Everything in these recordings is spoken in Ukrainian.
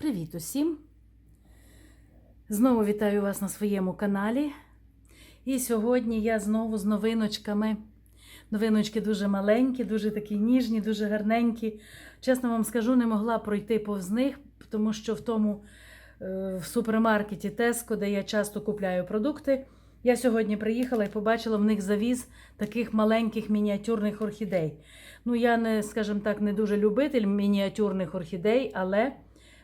Привіт усім! Знову вітаю вас на своєму каналі. І сьогодні я знову з новиночками. Новиночки дуже маленькі, дуже такі ніжні, дуже гарненькі. Чесно вам скажу, не могла пройти повз них, тому що в тому е, в супермаркеті Tesco, де я часто купляю продукти, я сьогодні приїхала і побачила в них завіз таких маленьких мініатюрних орхідей. Ну, я не, скажімо так, не дуже любитель мініатюрних орхідей, але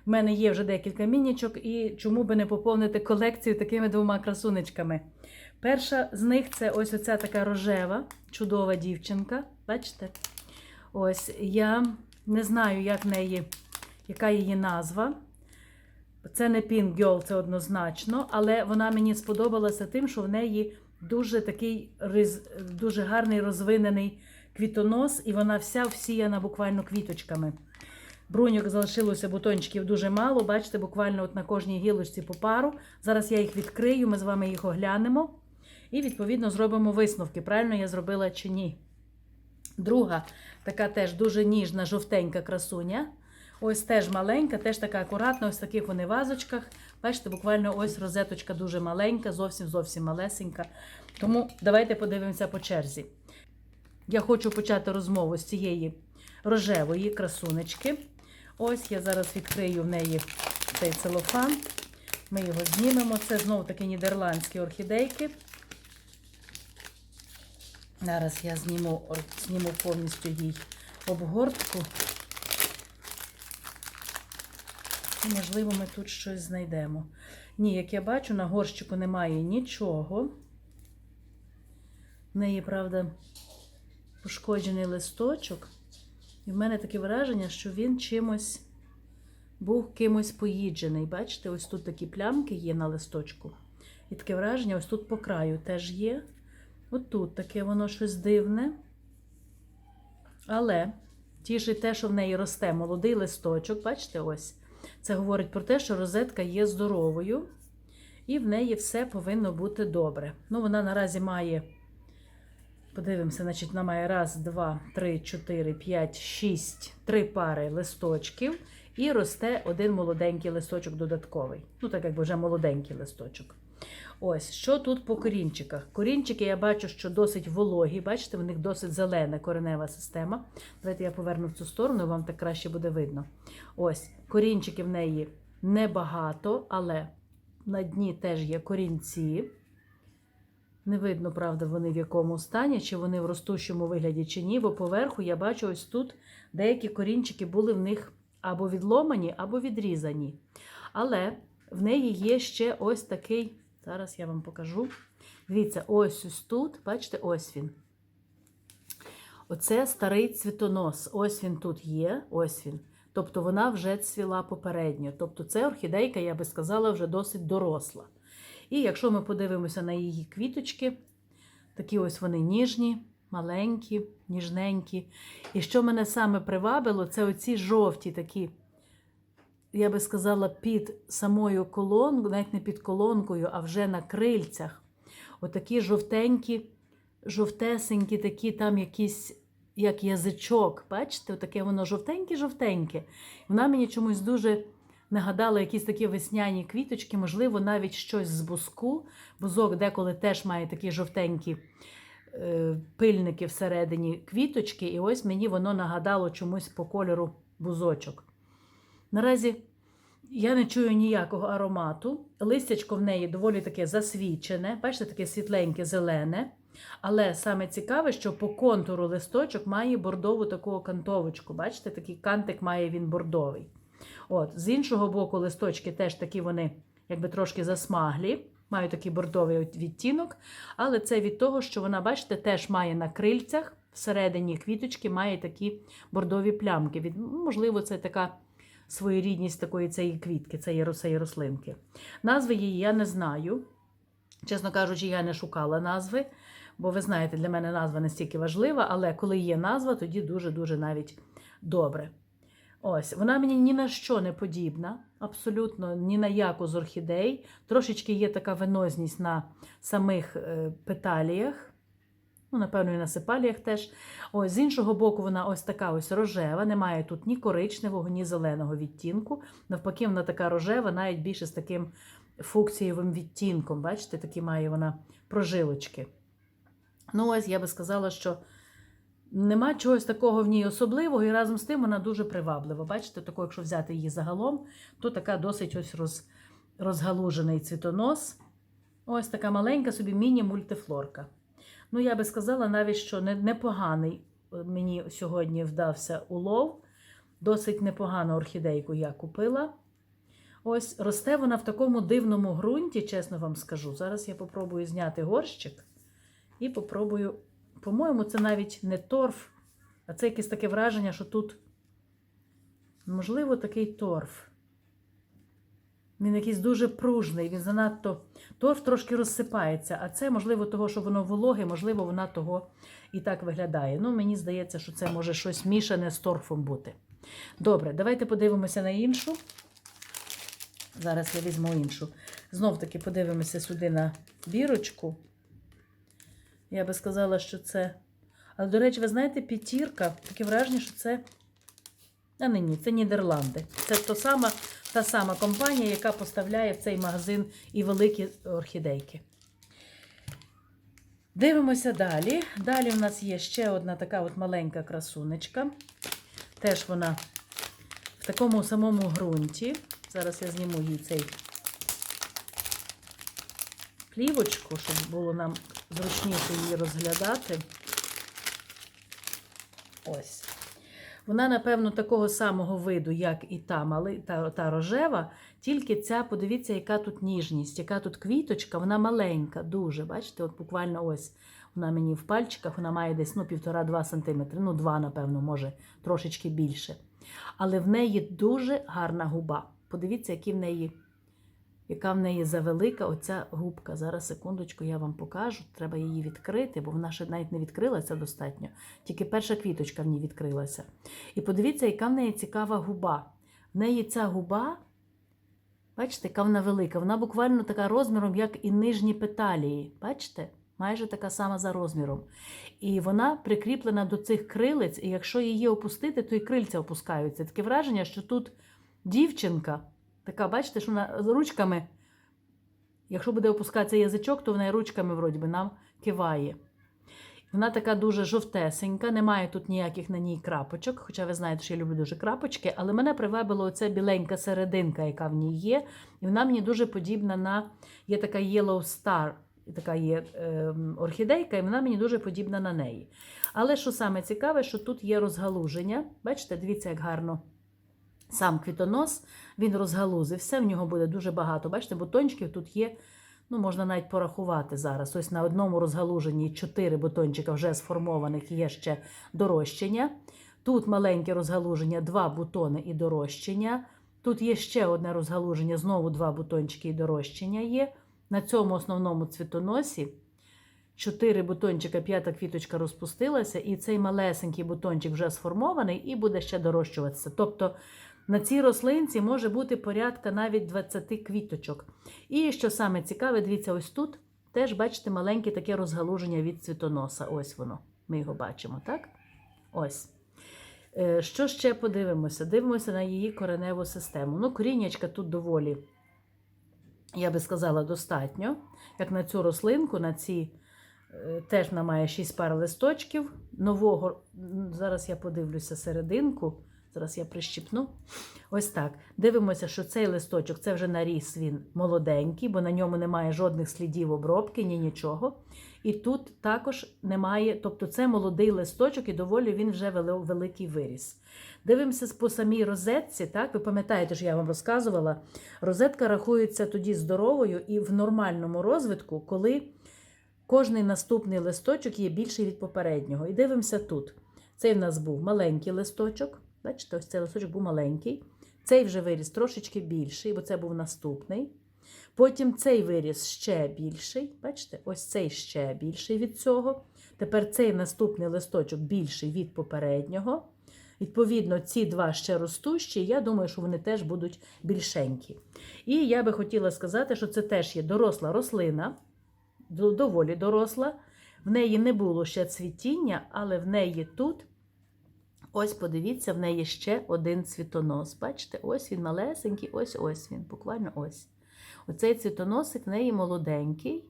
в мене є вже декілька мінічок, і чому би не поповнити колекцію такими двома красунечками. Перша з них це ось оця така рожева, чудова дівчинка. Бачите? Ось я не знаю, як неї, яка її назва. Це не Pink Girl, це однозначно, але вона мені сподобалася тим, що в неї дуже такий дуже гарний розвинений квітонос, і вона вся всіяна буквально квіточками. Бруньок залишилося бутончиків дуже мало. Бачите, буквально от на кожній гілочці по пару. Зараз я їх відкрию, ми з вами їх оглянемо. І, відповідно, зробимо висновки, правильно я зробила чи ні. Друга, така теж дуже ніжна, жовтенька красуня. Ось теж маленька, теж така акуратна, ось в таких вони вазочках. Бачите, буквально ось розеточка дуже маленька, зовсім зовсім малесенька. Тому давайте подивимося по черзі. Я хочу почати розмову з цієї рожевої красунечки. Ось я зараз відкрию в неї цей целофан. Ми його знімемо. Це знову таки нідерландські орхідейки. Зараз я зніму, зніму повністю їй обгортку. І, можливо, ми тут щось знайдемо. Ні, як я бачу, на горщику немає нічого. В неї, правда, пошкоджений листочок. І в мене таке враження, що він чимось був кимось поїджений. Бачите, ось тут такі плямки є на листочку. І таке враження, ось тут по краю теж є. От тут таке воно щось дивне. Але тішить те, що в неї росте молодий листочок, бачите, ось. Це говорить про те, що розетка є здоровою, і в неї все повинно бути добре. Ну, вона наразі має. Подивимося, значить, вона має раз, два, три, чотири, п'ять, шість, три пари листочків і росте один молоденький листочок додатковий. Ну, так якби вже молоденький листочок. Ось, що тут по корінчиках? Корінчики я бачу, що досить вологі. Бачите, в них досить зелена коренева система. Давайте я поверну в цю сторону, вам так краще буде видно. Ось, корінчики в неї небагато, але на дні теж є корінці. Не видно, правда, вони в якому стані, чи вони в ростущому вигляді, чи ні, бо поверху я бачу ось тут деякі корінчики були в них або відломані, або відрізані. Але в неї є ще ось такий, зараз я вам покажу. Дивіться, ось ось тут, бачите, ось він. Оце старий цвітонос. Ось він тут є, ось він. Тобто вона вже цвіла попередньо. Тобто це орхідейка, я би сказала, вже досить доросла. І якщо ми подивимося на її квіточки, такі ось вони ніжні, маленькі, ніжненькі. І що мене саме привабило, це оці жовті такі, я би сказала, під самою колонкою, навіть не під колонкою, а вже на крильцях. Отакі жовтенькі, жовтесенькі, такі там якісь. Як язичок, бачите, отаке воно жовтеньке-жовтеньке. Вона мені чомусь дуже нагадала якісь такі весняні квіточки, можливо, навіть щось з буску. Бузок деколи теж має такі жовтенькі е, пильники всередині квіточки, і ось мені воно нагадало чомусь по кольору бузочок. Наразі я не чую ніякого аромату. Листячко в неї доволі таке засвічене, бачите, таке світленьке, зелене. Але саме цікаве, що по контуру листочок має бордову таку кантовочку. Бачите, такий кантик має він бордовий. От, З іншого боку, листочки теж такі вони якби трошки засмаглі, мають такий бордовий відтінок. Але це від того, що вона, бачите, теж має на крильцях, всередині квіточки має такі бордові плямки. Від, можливо, це така своєрідність такої цієї квітки, цієї, рослинки. Назви її я не знаю. Чесно кажучи, я не шукала назви, бо ви знаєте, для мене назва не стільки важлива, але коли є назва, тоді дуже-дуже навіть добре. Ось, вона мені ні на що не подібна, абсолютно ні на яку з орхідей. Трошечки є така венозність на самих е, петаліях. Ну, напевно, і на сепаліях теж. Ось з іншого боку, вона ось така ось рожева. Немає тут ні коричневого, ні зеленого відтінку. Навпаки, вона така рожева, навіть більше з таким фукцієвим відтінком. Бачите, такі має вона прожилочки. Ну, ось я би сказала, що нема чогось такого в ній особливого, і разом з тим вона дуже приваблива. Бачите, тако, якщо взяти її загалом, то така досить ось роз, розгалужений цвітонос. Ось така маленька собі міні-мультифлорка. Ну, я би сказала навіть, що непоганий е, мені сьогодні вдався улов. Досить непогану орхідейку я купила. Ось росте вона в такому дивному ґрунті, чесно вам скажу. Зараз я попробую зняти горщик і попробую. По-моєму, це навіть не торф, а це якесь таке враження, що тут, можливо, такий торф. Він якийсь дуже пружний, він занадто. Торф трошки розсипається, а це, можливо, того, що воно вологе, можливо, вона того і так виглядає. Ну, мені здається, що це може щось мішане з торфом бути. Добре, давайте подивимося на іншу. Зараз я візьму іншу. Знов таки подивимося сюди на бірочку. Я би сказала, що це. Але, до речі, ви знаєте, п'ятірка, таке враження, що це. А не ні, це Нідерланди. Це то сама, та сама компанія, яка поставляє в цей магазин і великі орхідейки. Дивимося далі. Далі в нас є ще одна така от маленька красунечка. Теж вона в такому самому ґрунті. Зараз я зніму їй цей плівочку, щоб було нам зручніше її розглядати. Ось. Вона, напевно, такого самого виду, як і та, мали, та, та рожева, тільки ця, подивіться, яка тут ніжність, яка тут квіточка, вона маленька, дуже. Бачите, от буквально ось вона мені в пальчиках, вона має десь ну, 1,5-2 см, ну, 2, напевно, може, трошечки більше. Але в неї дуже гарна губа. Подивіться, які в неї, яка в неї завелика оця губка. Зараз, секундочку, я вам покажу. Треба її відкрити, бо вона ще навіть не відкрилася достатньо. Тільки перша квіточка в ній відкрилася. І подивіться, яка в неї цікава губа. В неї ця губа, бачите, яка вона велика. Вона буквально така розміром, як і нижні петалії. Бачите? Майже така сама за розміром. І вона прикріплена до цих крилиць, і якщо її опустити, то і крильця опускаються. Таке враження, що тут дівчинка, така, бачите, що вона з ручками, якщо буде опускатися язичок, то вона ручками вроді би, нам киває. Вона така дуже жовтесенька, немає тут ніяких на ній крапочок, хоча ви знаєте, що я люблю дуже крапочки, але мене привабила оця біленька серединка, яка в ній є. І вона мені дуже подібна на є така Yellow Star, така є е, орхідейка, і вона мені дуже подібна на неї. Але що саме цікаве, що тут є розгалуження. Бачите, дивіться, як гарно сам квітонос, він розгалузився, в нього буде дуже багато. Бачите, бутончиків тут є. Ну, можна навіть порахувати зараз. Ось на одному розгалуженні 4 бутончика вже сформованих є ще дорощення. Тут маленьке розгалуження, 2 бутони і дорощення. Тут є ще одне розгалуження, знову 2 бутончики і дорощення є. На цьому основному цвітоносі 4 бутончика, п'ята квіточка розпустилася, і цей малесенький бутончик вже сформований і буде ще дорощуватися. Тобто на цій рослинці може бути порядка навіть 20 квіточок. І що саме цікаве, дивіться, ось тут теж бачите маленьке таке розгалуження від цвітоноса. Ось воно. Ми його бачимо, так? Ось. Е, Що ще подивимося? Дивимося на її кореневу систему. Ну, коріннячка тут доволі, я би сказала, достатньо. Як на цю рослинку, на ці е, теж вона має 6 пар листочків. Нового, зараз я подивлюся серединку. Зараз я прищіпну. Ось так. Дивимося, що цей листочок це вже наріс він молоденький, бо на ньому немає жодних слідів обробки, ні нічого. І тут також немає, тобто це молодий листочок, і доволі він вже великий виріс. Дивимося по самій розетці. Так, ви пам'ятаєте, що я вам розказувала. Розетка рахується тоді здоровою і в нормальному розвитку, коли кожний наступний листочок є більший від попереднього. І дивимося тут. Цей в нас був маленький листочок. Бачите, ось цей листочок був маленький. Цей вже виріс трошечки більший, бо це був наступний. Потім цей виріс ще більший. Бачите, ось цей ще більший від цього. Тепер цей наступний листочок більший від попереднього. Відповідно, ці два ще ростущі, я думаю, що вони теж будуть більшенькі. І я би хотіла сказати, що це теж є доросла рослина, доволі доросла. В неї не було ще цвітіння, але в неї тут, ось подивіться, в неї ще один цвітонос. Бачите, ось він малесенький, ось ось він, буквально ось. Оцей цвітоносик в неї молоденький.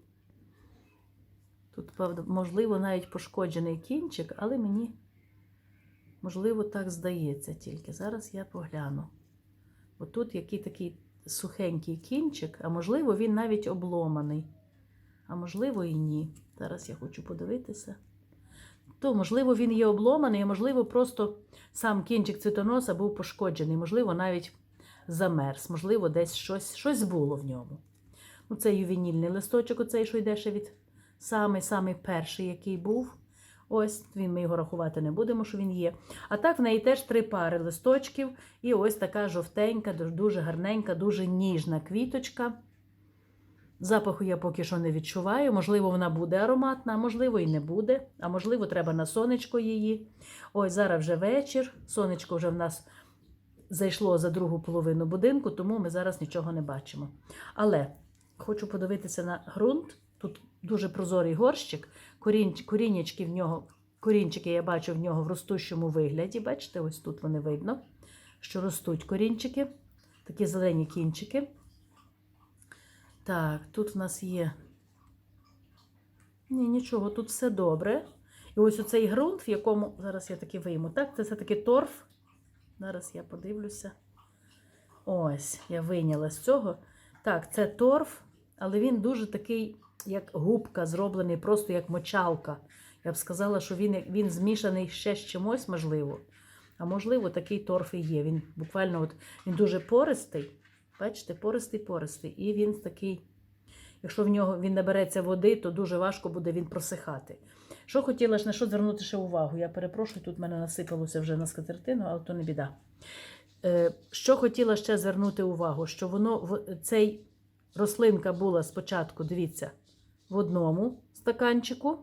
Тут, правда, можливо, навіть пошкоджений кінчик, але мені, можливо, так здається тільки. Зараз я погляну. Отут який такий сухенький кінчик, а можливо, він навіть обломаний. А можливо, і ні. Зараз я хочу подивитися. То, можливо, він є обломаний, можливо, просто сам кінчик цвітоноса був пошкоджений, можливо, навіть замерз, можливо, десь щось, щось було в ньому. Ну, це ювенільний листочок, оцей, що йде ще від самий самий перший, який був. Ось він ми його рахувати не будемо, що він є. А так в неї теж три пари листочків, і ось така жовтенька, дуже гарненька, дуже ніжна квіточка. Запаху я поки що не відчуваю. Можливо, вона буде ароматна, а можливо, і не буде. А можливо, треба на сонечко її. Ось зараз вже вечір. Сонечко вже в нас зайшло за другу половину будинку, тому ми зараз нічого не бачимо. Але хочу подивитися на ґрунт. Тут дуже прозорий горщик. Корінь, в нього, корінчики я бачу в нього в ростущому вигляді. Бачите, ось тут вони видно, що ростуть корінчики, такі зелені кінчики. Так, тут в нас є. Ні, нічого, тут все добре. І ось оцей ґрунт, в якому. Зараз я таки вийму. Так, це все-таки торф. Зараз я подивлюся. Ось, я вийняла з цього. Так, це торф, але він дуже такий, як губка, зроблений, просто як мочалка. Я б сказала, що він, він змішаний ще з чимось, можливо. А можливо, такий торф і є. Він буквально от, він дуже пористий. Бачите, пористий, пористий. І він такий, якщо в нього він набереться води, то дуже важко буде він просихати. Що хотіла ж на що звернути ще увагу? Я перепрошую, тут в мене насипалося вже на скатертину, але то не біда. Е, Що хотіла ще звернути увагу, що воно цей рослинка була спочатку, дивіться, в одному стаканчику.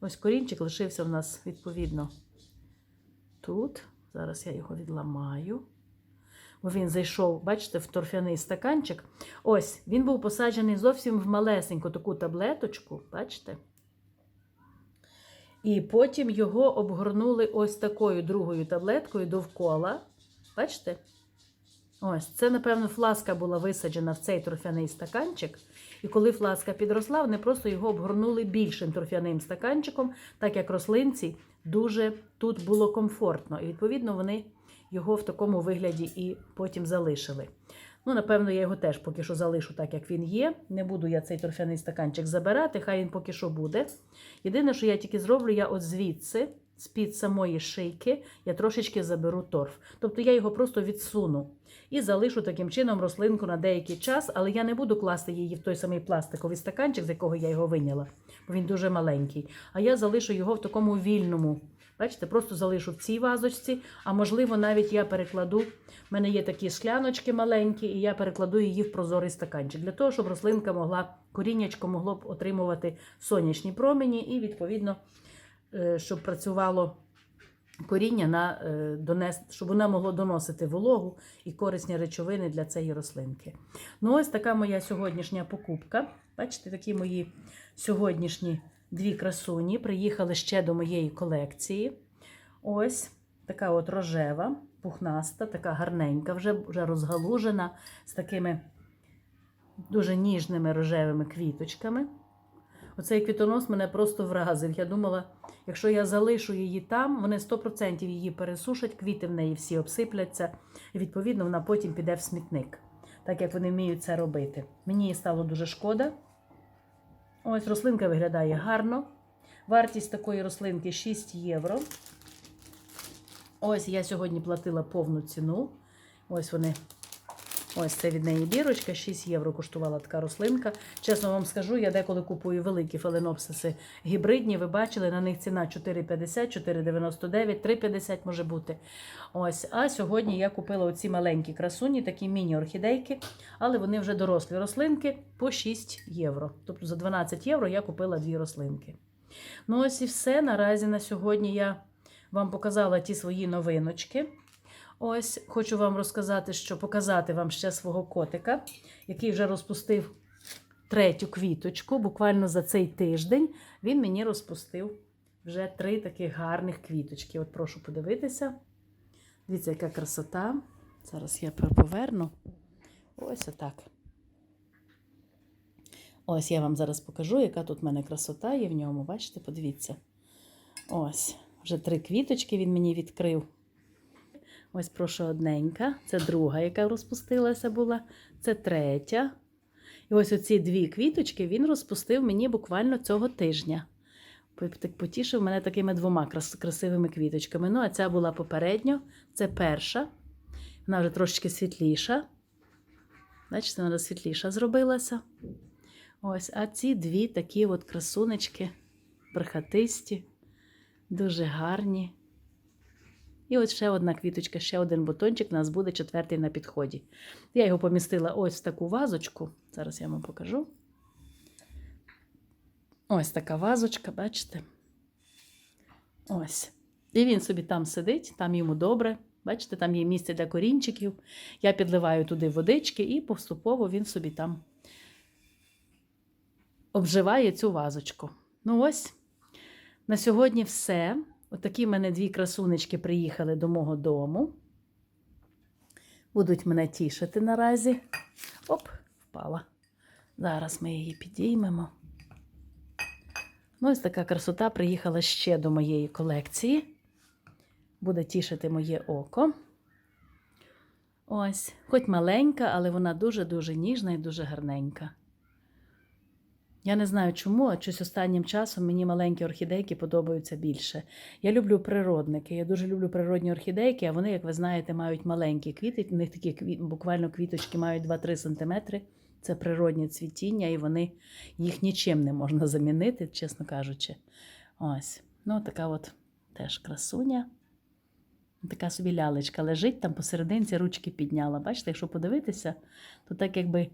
Ось корінчик лишився в нас відповідно тут. Зараз я його відламаю. Він зайшов, бачите, в торфяний стаканчик. Ось, він був посаджений зовсім в малесеньку таку таблеточку, бачите? І потім його обгорнули ось такою другою таблеткою довкола. Бачите? Ось, це, напевно, фласка була висаджена в цей торфяний стаканчик. І коли фласка підросла, вони просто його обгорнули більшим торфяним стаканчиком, так як рослинці дуже тут було комфортно. І, відповідно, вони його в такому вигляді і потім залишили. Ну, напевно, я його теж поки що залишу так, як він є. Не буду я цей торфяний стаканчик забирати, хай він поки що буде. Єдине, що я тільки зроблю, я от звідси, з-під самої шийки, я трошечки заберу торф. Тобто я його просто відсуну і залишу таким чином рослинку на деякий час, але я не буду класти її в той самий пластиковий стаканчик, з якого я його виняла, бо він дуже маленький. А я залишу його в такому вільному. Бачите, просто залишу в цій вазочці, а можливо, навіть я перекладу. У мене є такі скляночки маленькі, і я перекладу її в прозорий стаканчик, для того, щоб рослинка могла, коріннячко могло б отримувати сонячні промені, і, відповідно, е, щоб працювало коріння на е, щоб вона могла доносити вологу і корисні речовини для цієї рослинки. Ну, ось така моя сьогоднішня покупка. Бачите, такі мої сьогоднішні дві красуні приїхали ще до моєї колекції. Ось така от рожева, пухнаста, така гарненька, вже, вже розгалужена з такими дуже ніжними рожевими квіточками. Оцей квітонос мене просто вразив. Я думала, якщо я залишу її там, вони 100% її пересушать, квіти в неї всі обсипляться, і відповідно вона потім піде в смітник, так як вони вміють це робити. Мені стало дуже шкода. Ось рослинка виглядає гарно. Вартість такої рослинки 6 євро. Ось я сьогодні платила повну ціну. Ось вони. Ось це від неї бірочка, 6 євро коштувала така рослинка. Чесно вам скажу, я деколи купую великі фаленопсиси гібридні. Ви бачили, на них ціна 4,50, 4,99, 3,50 може бути. Ось, А сьогодні я купила оці маленькі красуні, такі міні-орхідейки, але вони вже дорослі рослинки по 6 євро. Тобто за 12 євро я купила дві рослинки. Ну, ось і все. Наразі на сьогодні я вам показала ті свої новиночки. Ось хочу вам розказати, що показати вам ще свого котика, який вже розпустив третю квіточку. Буквально за цей тиждень він мені розпустив вже три таких гарних квіточки. От прошу подивитися. Дивіться, яка красота. Зараз я поверну. Ось отак. Ось я вам зараз покажу, яка тут в мене красота є в ньому. Бачите, подивіться. Ось, вже три квіточки він мені відкрив. Ось, прошу, одненька. Це друга, яка розпустилася була. Це третя. І ось оці дві квіточки він розпустив мені буквально цього тижня. Потішив мене такими двома крас- красивими квіточками. Ну, а ця була попередньо. Це перша. Вона вже трошечки світліша. Бачите, вона світліша зробилася. Ось, а ці дві такі от красунечки, бархатисті, дуже гарні. І от ще одна квіточка, ще один бутончик у нас буде четвертий на підході. Я його помістила ось в таку вазочку. Зараз я вам покажу. Ось така вазочка, бачите? Ось. І він собі там сидить, там йому добре. Бачите, там є місце для корінчиків. Я підливаю туди водички і поступово він собі там обживає цю вазочку. Ну ось, на сьогодні все. Отакі в мене дві красунечки приїхали до мого дому. Будуть мене тішити наразі. Оп, впала. Зараз ми її підіймемо. Ну, ось така красота приїхала ще до моєї колекції. Буде тішити моє око. Ось, хоч маленька, але вона дуже-дуже ніжна і дуже гарненька. Я не знаю чому, а щось останнім часом мені маленькі орхідейки подобаються більше. Я люблю природники. Я дуже люблю природні орхідейки, а вони, як ви знаєте, мають маленькі квіти. У них такі кві... буквально квіточки мають 2-3 см. Це природні цвітіння, і вони їх нічим не можна замінити, чесно кажучи. Ось. Ну, така от теж красуня. Така собі лялечка лежить там посерединці, ручки підняла. Бачите, якщо подивитися, то так якби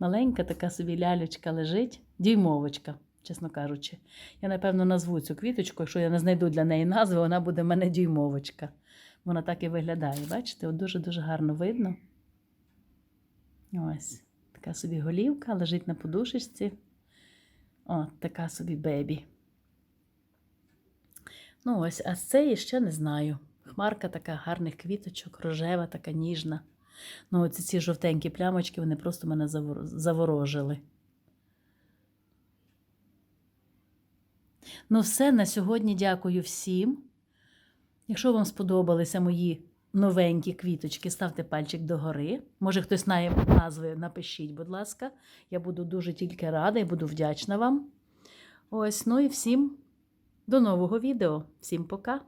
маленька така собі лялечка лежить, дюймовочка, чесно кажучи. Я, напевно, назву цю квіточку, якщо я не знайду для неї назви, вона буде в мене дюймовочка. Вона так і виглядає. Бачите, от дуже-дуже гарно видно. Ось, така собі голівка лежить на подушечці. От, така собі бебі. Ну, ось, а з цієї ще не знаю. Хмарка така гарних квіточок, рожева, така ніжна. Ну, оці ці жовтенькі плямочки, вони просто мене заворожили. Ну, все, на сьогодні дякую всім. Якщо вам сподобалися мої новенькі квіточки, ставте пальчик догори. Може, хтось знає назви, напишіть, будь ласка. Я буду дуже тільки рада і буду вдячна вам. Ось, ну і всім до нового відео. Всім пока!